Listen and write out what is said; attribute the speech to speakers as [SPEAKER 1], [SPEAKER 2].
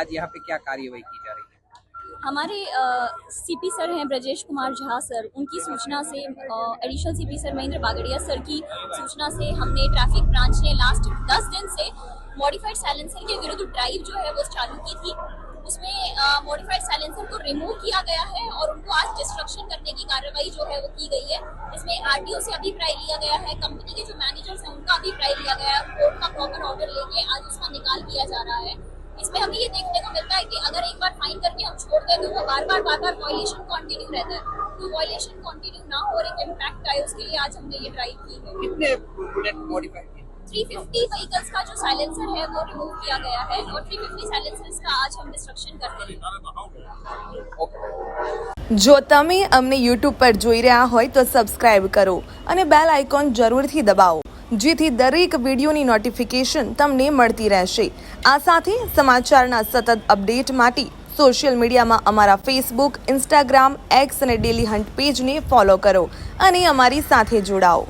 [SPEAKER 1] आज यहाँ पे क्या कार्यवाही की जा रही है?
[SPEAKER 2] हमारे सीपी सर हैं ब्रजेश कुमार झा सर। उनकी सूचना से additional CP sir Mahendra Bagadia sir की सूचना से हमने ट्रैफ़िक ब्रांच ने लास्ट 10 दिन से मॉडिफाइड साइलेंसर के विरुद्ध ड्राइव जो है वो चालू की थी। उसमें मॉडिफाइड साइलेंसर को रिमूव किया गया है और उनको आज डिस्ट्रक्शन करने की कार्रवाई जो है वो की गई है। इसमें आरटीओ से अभिप्राय लिया गया है कंपनी के जो मैनेजर्स हैं उनका अभिप्राय लिया गया है कोर्ट का प्रॉपर इसमें हमें ये देखने को मिलता है कि अगर एक बार फाइन करके हम छोड़ दें तो वो बार बार बार बार वॉयलेशन कंटिन्यू रहता है तो वॉयलेशन कंटिन्यू ना हो और एक इम्पैक्ट आए उसके लिए आज हमने ये ड्राइव की है
[SPEAKER 1] कितने बुलेट मॉडिफाइड किए
[SPEAKER 2] 350 व्हीकल्स का जो साइलेंसर है वो रिमूव किया गया है और 350 साइलेंसर्स का आज हम डिस्ट्रक्शन करते हैं
[SPEAKER 1] ओके
[SPEAKER 3] જો તમે અમને યુટ્યુબ પર જોઈ રહ્યા હોય તો સબસ્ક્રાઇબ કરો અને બેલ આઇકોન જરૂરથી દબાવો જેથી દરેક વિડીયોની નોટિફિકેશન તમને મળતી રહેશે. આ સાથે સમાચારના સતત અપડેટ માટે સોશિયલ મીડિયામાં અમારા ફેસબુક ઇન્સ્ટાગ્રામ એક્સ અને ડેલી હન્ટ પેજને ફોલો કરો અને અમારી સાથે જોડાઓ.